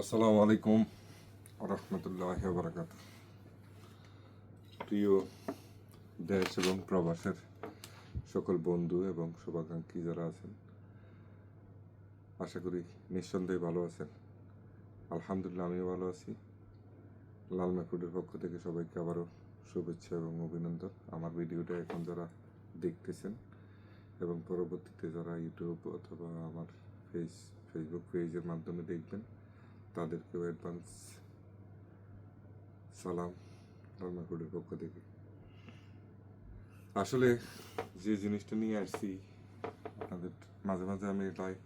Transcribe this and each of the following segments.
আসসালামু আলাইকুম রহমতুল্লাহ বারাকাত প্রিয় দেশ এবং প্রবাসের সকল বন্ধু এবং শুভাকাঙ্ক্ষী যারা আছেন, আশা করি নিঃসন্দেহে ভালো আছেন। আলহামদুলিল্লাহ আমিও ভালো আছি। লাল ম্যাকুডের পক্ষ থেকে সবাইকে আবারও শুভেচ্ছা এবং অভিনন্দন। আমার ভিডিওটা এখন যারা দেখতেছেন এবং পরবর্তীতে যারা ইউটিউব অথবা আমার ফেস ফেসবুক পেজের মাধ্যমে দেখবেন তাদেরকেও অ্যাডভান্স সালাম রান্নাকুড়ির পক্ষ থেকে। আসলে যে জিনিসটা নিয়ে আসছি আপনাদের মাঝে মাঝে আমি লাইভ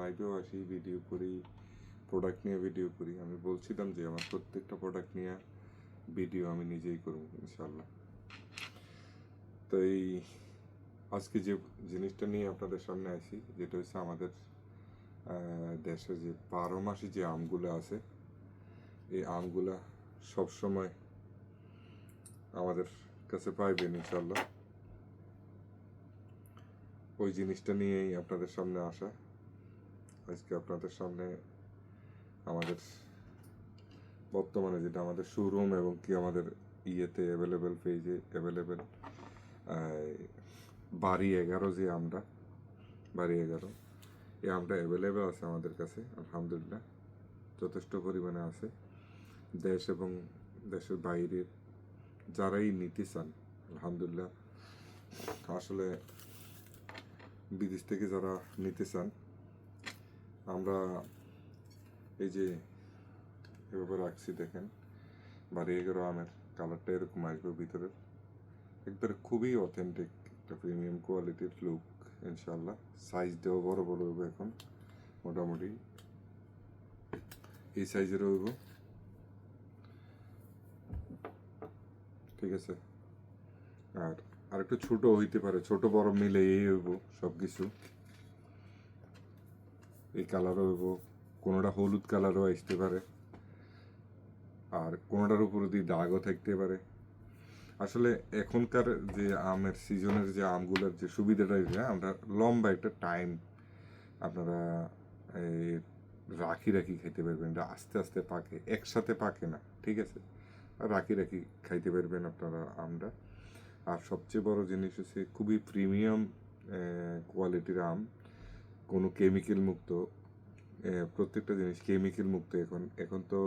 লাইভেও আসি ভিডিও করি প্রোডাক্ট নিয়ে ভিডিও করি। আমি বলছিলাম যে আমার প্রত্যেকটা প্রোডাক্ট নিয়ে ভিডিও আমি নিজেই করব ইনশাল্লাহ তো এই আজকে যে জিনিসটা নিয়ে আপনাদের সামনে আসি, যেটা হচ্ছে আমাদের দেশে যে বারো মাসে যে আমগুলো আছে, এই আমগুলা সবসময় আমাদের কাছে পাইবেন ইনশাল্লাহ ওই জিনিসটা নিয়েই আপনাদের সামনে আসা। আজকে আপনাদের সামনে আমাদের বর্তমানে যেটা আমাদের শোরুম এবং কি আমাদের ইয়েতে অ্যাভেলেবেল পেজে অ্যাভেলেবেল বাড়ি এগারো যে আমরা, বাড়ি এগারো। এই আমটা অ্যাভেলেবেল আছে আমাদের কাছে, আলহামদুলিল্লাহ। যথেষ্ট পরিমাণে আছে। দেশ এবং দেশের বাইরের যারাই নিতে চান, আলহামদুলিল্লাহ। আসলে বিদেশ থেকে যারা নিতে চান, আমরা এই যে এভাবে রাখছি, দেখেন, বাড়ি এগারো আমের কালারটা এরকম আসবে ভিতরের। একবারে খুবই অথেন্টিক একটা প্রিমিয়াম কোয়ালিটির লুক ইনশাল্লাহ সাইজ দেওয়া বড় বড় হইব এখন, মোটামুটি। এই সাইজের হইব। ঠিক আছে? আর আর একটু ছোট হইতে পারে, ছোট বড় মিলে এই হইব সব কিছু এই কালারও হইব, কোনোটা হলুদ কালারও আসতে পারে। আর কোনোটার উপরে দিয়ে দাগও থাকতে পারে। আসলে এখনকার যে আমের সিজনের যে আমগুলোর যে সুবিধাটা যে, আমরা লম্বা একটা টাইম আপনারা রাখি রাখি খাইতে পারবেন আস্তে আস্তে পাকে, একসাথে পাকে না, ঠিক আছে? রাখি রাখি খাইতে পারবেন আপনারা আমরা আর সবচেয়ে বড় জিনিস হচ্ছে খুবই প্রিমিয়াম কোয়ালিটির আম, কোনো কেমিক্যাল মুক্ত। প্রত্যেকটা জিনিস কেমিক্যাল মুক্ত এখন। এখন তো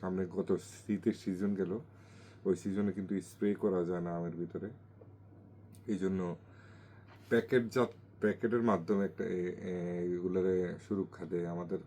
সামনে গত শীতের সিজন গেল ওই সিজনে কিন্তু স্প্রে করা যায় না আমের ভিতরে। এই জন্য প্যাকেটজাত প্যাকেটের মাধ্যমে একটা এগুলোরে সুরক্ষা দেয় আমাদের